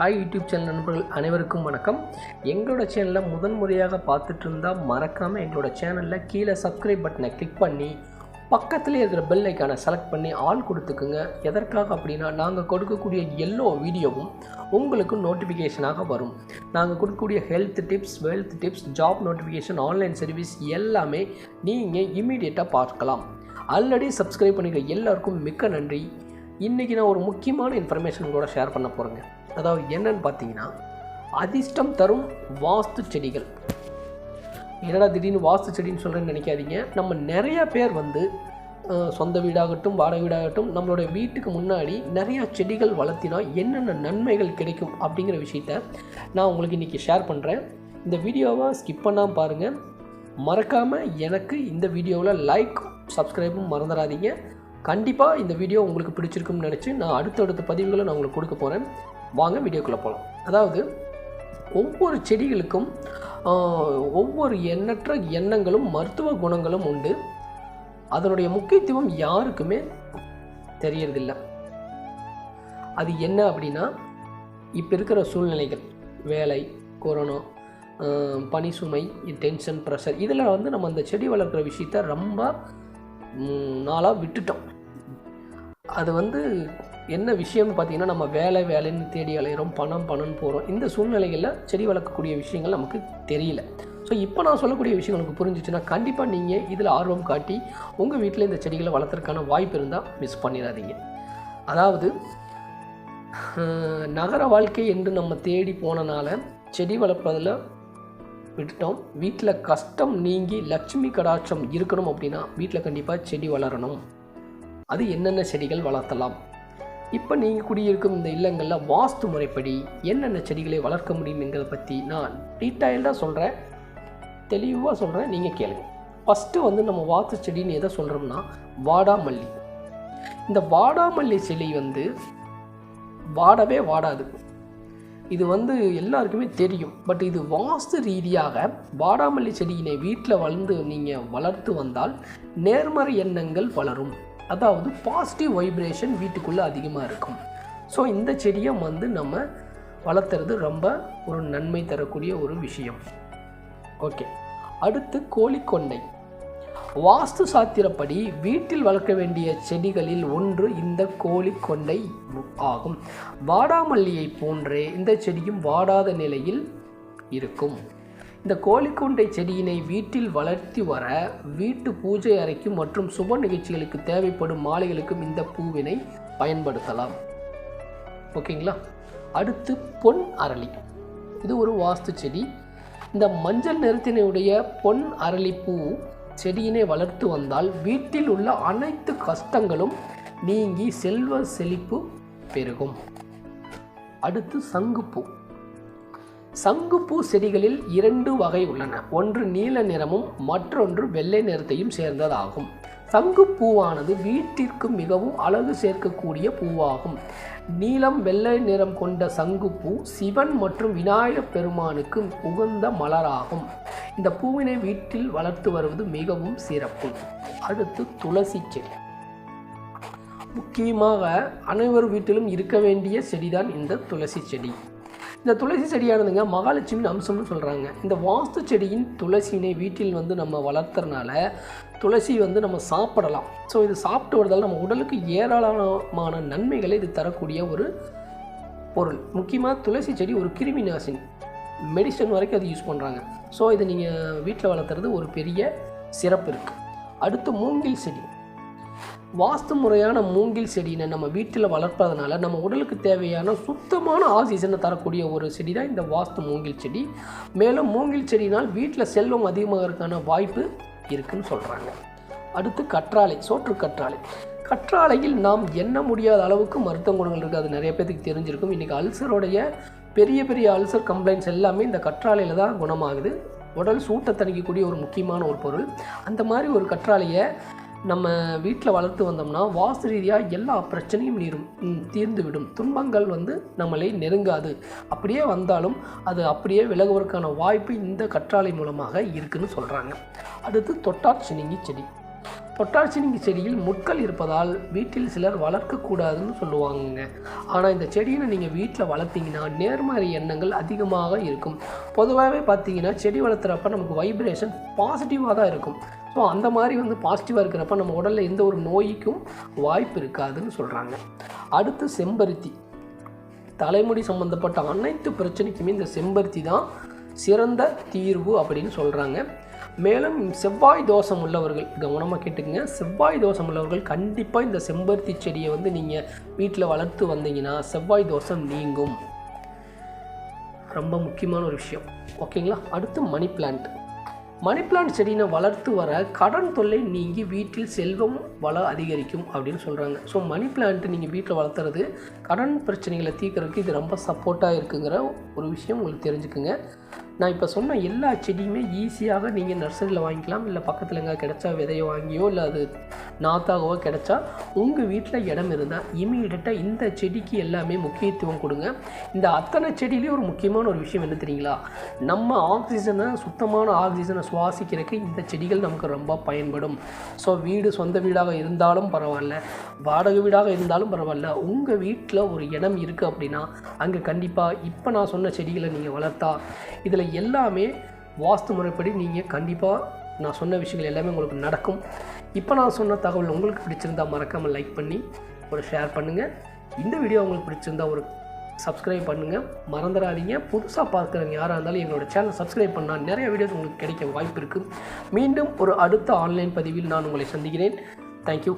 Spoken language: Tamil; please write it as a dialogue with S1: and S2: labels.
S1: ஹாய் யூடியூப் சேனல் நண்பர்கள் அனைவருக்கும் வணக்கம். எங்களோட சேனலில் முதன்முறையாக பார்த்துட்டு இருந்தால் மறக்காமல் எங்களோட சேனலில் கீழே சப்ஸ்கிரைப் பட்டனை கிளிக் பண்ணி பக்கத்துலேயே இருக்கிற பெல் ஐக்கானை செலக்ட் பண்ணி ஆல் கொடுத்துக்குங்க. எதற்காக அப்படின்னா நாங்கள் கொடுக்கக்கூடிய எல்லா வீடியோவும் உங்களுக்கு நோட்டிஃபிகேஷனாக வரும். நாங்கள் கொடுக்கக்கூடிய health tips wealth tips job notification online service எல்லாமே நீங்கள் இமீடியட்டாக பார்க்கலாம். ஆல்ரெடி சப்ஸ்கிரைப் பண்ணிக்கிற எல்லாருக்கும் மிக்க நன்றி. இன்றைக்கி நான் ஒரு முக்கியமான இன்ஃபர்மேஷன் கூட ஷேர் பண்ண போகிறேங்க அதாவது என்னன்னு பார்த்தீங்கன்னா அதிர்ஷ்டம் தரும் வாஸ்து செடிகள். என்னடா திடீர்னு வாஸ்து செடின்னு சொல்கிறேன்னு நினைக்காதீங்க. நம்ம நிறையா பேர் வந்து சொந்த வீடாகட்டும் வாடகை வீடாகட்டும் நம்மளோட வீட்டுக்கு முன்னாடி நிறையா செடிகள் வளர்த்தினா என்னென்ன நன்மைகள் கிடைக்கும் அப்படிங்கிற விஷயத்த நான் உங்களுக்கு இன்றைக்கி ஷேர் பண்ணுறேன் இந்த வீடியோவை ஸ்கிப் பண்ணாமல் பாருங்கள் மறக்காமல் எனக்கு இந்த வீடியோவில் லைக் சப்ஸ்கிரைபும் மறந்துடாதீங்க. கண்டிப்பாக இந்த வீடியோ உங்களுக்கு பிடிச்சிருக்கும்னு நினச்சி நான் அடுத்தடுத்த பதிவுகளை நான் உங்களுக்கு கொடுக்க போகிறேன் வாங்க வீடியோக்குள்ளே போகலாம் அதாவது ஒவ்வொரு செடிகளுக்கும் ஒவ்வொரு எண்ணற்ற எண்ணங்களும் மருத்துவ குணங்களும் உண்டு. அதனுடைய முக்கியத்துவம் யாருக்குமே தெரியறதில்லை. அது என்ன அப்படின்னா இப்போ இருக்கிற சூழ்நிலைகள் வேலை கொரோனா பனி சுமை டென்ஷன் ப்ரெஷர் இதில் வந்து நம்ம அந்த செடி வளர்க்குற விஷயத்த ரொம்ப நாளாக விட்டுட்டோம். அது வந்து என்ன விஷயம்னு பார்த்தீங்கன்னா நம்ம வேலை வேலைன்னு தேடி அலைகிறோம் பணம் பணம்னு போகிறோம் இந்த சூழ்நிலைகளில் செடி வளர்க்கக்கூடிய விஷயங்கள் நமக்கு தெரியல. ஸோ இப்போ நான் சொல்லக்கூடிய விஷயம் உங்களுக்கு புரிஞ்சிச்சுன்னா கண்டிப்பாக நீங்கள் இதில் ஆர்வம் காட்டி உங்கள் வீட்டில் இந்த செடிகளை வளர்த்துறதுக்கான வாய்ப்பு இருந்தால் மிஸ் பண்ணிடாதீங்க. அதாவது நகர வாழ்க்கை என்று நம்ம தேடி போனனால செடி வளர்ப்பதில் விட்டுட்டோம். வீட்டில் கஷ்டம் நீங்கி லட்சுமி கடாட்சம் இருக்கணும் அப்படின்னா வீட்டில் கண்டிப்பாக செடி வளரணும். அது என்னென்ன செடிகள் வளர்த்தலாம்? இப்போ நீங்கள் குடியிருக்கும் இந்த இல்லங்களில் வாஸ்து முறைப்படி என்னென்ன செடிகளை வளர்க்க முடியுங்கிறத பற்றி நான் டீட்டெயில்டாக சொல்கிறேன் தெளிவாக சொல்கிறேன் நீங்கள் கேளுங்க. ஃபஸ்ட்டு வந்து நம்ம வாஸ்து செடின்னு எதை சொல்கிறோம்னா வாடாமல்லி. இந்த வாடாமல்லி செடி வந்து வாடவே வாடாது. இது வந்து எல்லாருக்குமே தெரியும். பட் இது வாஸ்து ரீதியாக வாடாமல்லி செடியினை வீட்டில் வளர்ந்து நீங்கள் வளர்த்து வந்தால் நேர்மறை எண்ணங்கள் வளரும். அதாவது பாசிட்டிவ் வைப்ரேஷன் வீட்டுக்குள்ளே அதிகமாக இருக்கும். ஸோ இந்த செடியை வந்து நம்ம வளர்த்துறது ரொம்ப ஒரு நன்மை தரக்கூடிய ஒரு விஷயம். ஓகே அடுத்து கோழிக்கொண்டை. வாஸ்து சாத்திரப்படி வீட்டில் வளர்க்க வேண்டிய செடிகளில் ஒன்று இந்த கோழிக்கொண்டை ஆகும். வாடாமல்லியை போன்றே இந்த செடியும் வாடாத நிலையில் இருக்கும். இந்த கோழிக்குண்டை செடியினை வீட்டில் வளர்த்தி வர வீட்டு பூஜை அறைக்கும் மற்றும் சுப நிகழ்ச்சிகளுக்கு தேவைப்படும் மாலைகளுக்கும் இந்த பூவினை பயன்படுத்தலாம். ஓகேங்களா? அடுத்து பொன் அரளி. இது ஒரு வாஸ்து செடி. இந்த மஞ்சள் நிறத்தினுடைய பொன் அரளிப்பூ செடியினை வளர்த்து வந்தால் வீட்டில் உள்ள அனைத்து கஷ்டங்களும் நீங்கி செல்வ செழிப்பு பெருகும். அடுத்து சங்குப்பூ. சங்குப்பூ செடிகளில் இரண்டு வகை உள்ளன. ஒன்று நீல நிறமும் மற்றொன்று வெள்ளை நிறத்தையும் சேர்ந்ததாகும். சங்குப்பூவானது வீட்டிற்கு மிகவும் அழகு சேர்க்கக்கூடிய பூவாகும். நீலம் வெள்ளை நிறம் கொண்ட சங்குப்பூ சிவன் மற்றும் விநாயகப் பெருமானுக்கு உகந்த மலராகும். இந்த பூவினை வீட்டில் வளர்த்து வருவது மிகவும் சிறப்பு. அடுத்து துளசி செடி. முக்கியமாக அனைவர் வீட்டிலும் இருக்க வேண்டிய செடிதான் இந்த துளசி செடி. இந்த துளசி செடியானதுங்க மகாலட்சுமியின் அம்சம்னு சொல்கிறாங்க இந்த வாஸ்து செடியின் துளசியினை வீட்டில் வந்து நம்ம வளர்த்துறனால துளசி வந்து நம்ம சாப்பிடலாம். ஸோ இது சாப்பிட்டு வருதால் நம்ம உடலுக்கு ஏராளமான நன்மைகளை இது தரக்கூடிய ஒரு பொருள். முக்கியமாக துளசி செடி ஒரு கிருமி நாசினி. மெடிசன் வரைக்கும் அது யூஸ் பண்ணுறாங்க ஸோ இதை நீங்கள் வீட்டில் வளர்த்துறது ஒரு பெரிய சிறப்பு இருக்குது அடுத்து மூங்கில் செடி. வாஸ்து முறையான மூங்கில் செடியினை நம்ம வீட்டில் வளர்ப்பதனால நம்ம உடலுக்கு தேவையான சுத்தமான ஆக்சிஜனை தரக்கூடிய ஒரு செடி தான் இந்த வாஸ்து மூங்கில் செடி. மேலும் மூங்கில் செடியினால் வீட்டில் செல்வம் அதிகமாகிறதுக்கான வாய்ப்பு இருக்குன்னு சொல்கிறாங்க அடுத்து கற்றாழை சோற்று கற்றாழை. கற்றாழையில் நாம் எண்ண முடியாத அளவுக்கு மருத்துவ குணங்கள் இருக்குது அது நிறைய பேருக்கு தெரிஞ்சிருக்கும். இன்றைக்கி அல்சருடைய பெரிய பெரிய அல்சர் கம்ப்ளைண்ட்ஸ் எல்லாமே இந்த கற்றாழையில் தான் குணமாகுது. உடல் சூட்டை தணிக்கக்கூடிய ஒரு முக்கியமான ஒரு பொருள். அந்த மாதிரி ஒரு கற்றாழையை நம்ம வீட்டில் வளர்த்து வந்தோம்னா வாஸ்து ரீதியாக எல்லா பிரச்சனையும் நீரும் தீர்ந்துவிடும். துன்பங்கள் வந்து நம்மளை நெருங்காது. அப்படியே வந்தாலும் அது அப்படியே விலகுவதற்கான வாய்ப்பு இந்த கற்றாழை மூலமாக இருக்குன்னு சொல்கிறாங்க அடுத்து தொட்டார் சினிங்கி செடி. தொட்டாச்சினிங்கி செடியில் முட்கள் இருப்பதால் வீட்டில் சிலர் வளர்க்கக்கூடாதுன்னு சொல்லுவாங்க ஆனால் இந்த செடியை நீங்கள் வீட்டில் வளர்த்தீங்கன்னா நேர்மறை எண்ணங்கள் அதிகமாக இருக்கும். பொதுவாகவே பார்த்தீங்கன்னா செடி வளர்த்துறப்ப நமக்கு வைப்ரேஷன் பாசிட்டிவாக தான் இருக்கும். ஸோ அந்த மாதிரி வந்து பாசிட்டிவாக இருக்கிறப்ப நம்ம உடலில் எந்த ஒரு நோய்க்கும் வாய்ப்பு இருக்காதுன்னு சொல்கிறாங்க அடுத்து செம்பருத்தி. தலைமுடி சம்மந்தப்பட்ட அனைத்து பிரச்சனைக்குமே இந்த செம்பருத்தி தான் சிறந்த தீர்வு அப்படின்னு சொல்கிறாங்க மேலும் செவ்வாய் தோஷம் உள்ளவர்கள் கவனமாக கேட்டுக்கங்க. செவ்வாய் தோஷம் உள்ளவர்கள் கண்டிப்பாக இந்த செம்பருத்தி செடியை வந்து நீங்கள் வீட்டில் வளர்த்து வந்தீங்கன்னா செவ்வாய் தோஷம் நீங்கும். ரொம்ப முக்கியமான ஒரு விஷயம். ஓகேங்களா? அடுத்து மணி பிளான்ட் மணி பிளான்ட் செடியினை வளர்த்து வர கடன் தொல்லை நீங்கி வீட்டில் செல்வம் வள அதிகரிக்கும் அப்படின்னு சொல்கிறாங்க ஸோ மணி பிளான்ட்டு நீங்கள் வீட்டில் வளர்த்துறது கடன் பிரச்சனைகளை தீர்க்கறதுக்கு இது ரொம்ப சப்போர்ட்டாக இருக்குங்கிற ஒரு விஷயம் உங்களுக்கு தெரிஞ்சுக்குங்க. நான் இப்போ சொன்ன எல்லா செடியுமே ஈஸியாக நீங்கள் நர்சரியில் வாங்கிக்கலாம். இல்லை பக்கத்தில் எங்கே கிடைச்சா விதையை வாங்கியோ இல்லை அது நாத்தாகவோ கிடைச்சா உங்கள் வீட்டில் இடம் இருந்தால் இமீடியட்டாக இந்த செடிக்கு எல்லாமே முக்கியத்துவம் கொடுங்க. இந்த அத்தனை செடியிலையும் ஒரு முக்கியமான ஒரு விஷயம் என்ன தெரியுங்களா? நம்ம ஆக்சிஜனை சுத்தமான ஆக்சிஜனை சுவாசிக்கிறதுக்கு இந்த செடிகள் நமக்கு ரொம்ப பயன்படும். ஸோ வீடு சொந்த வீடாக இருந்தாலும் பரவாயில்ல வாடகை வீடாக இருந்தாலும் பரவாயில்ல உங்கள் வீட்டில் ஒரு இடம் இருக்குது அப்படின்னா அங்கே கண்டிப்பாக இப்போ நான் சொன்ன செடிகளை நீங்கள் வளர்த்தா இதில் எல்லாமே வாஸ்து முறைப்படி நீங்கள் கண்டிப்பாக நான் சொன்ன விஷயங்கள் எல்லாமே உங்களுக்கு நடக்கும். இப்போ நான் சொன்ன தகவல் உங்களுக்கு பிடிச்சிருந்தா மறக்காமல் லைக் பண்ணி ஒரு ஷேர் பண்ணுங்கள் இந்த வீடியோ உங்களுக்கு பிடிச்சிருந்தா ஒரு சப்ஸ்கிரைப் பண்ணுங்கள் மறந்துடாதீங்க. புதுசாக பார்க்குறவங்க யாராக இருந்தாலும் எங்களோட சேனல் சப்ஸ்கிரைப் பண்ணால் நிறைய வீடியோஸ் உங்களுக்கு கிடைக்க வாய்ப்பு இருக்குது மீண்டும் ஒரு அடுத்த ஆன்லைன் பதிவில் நான் உங்களை சந்திக்கிறேன். தேங்க்யூ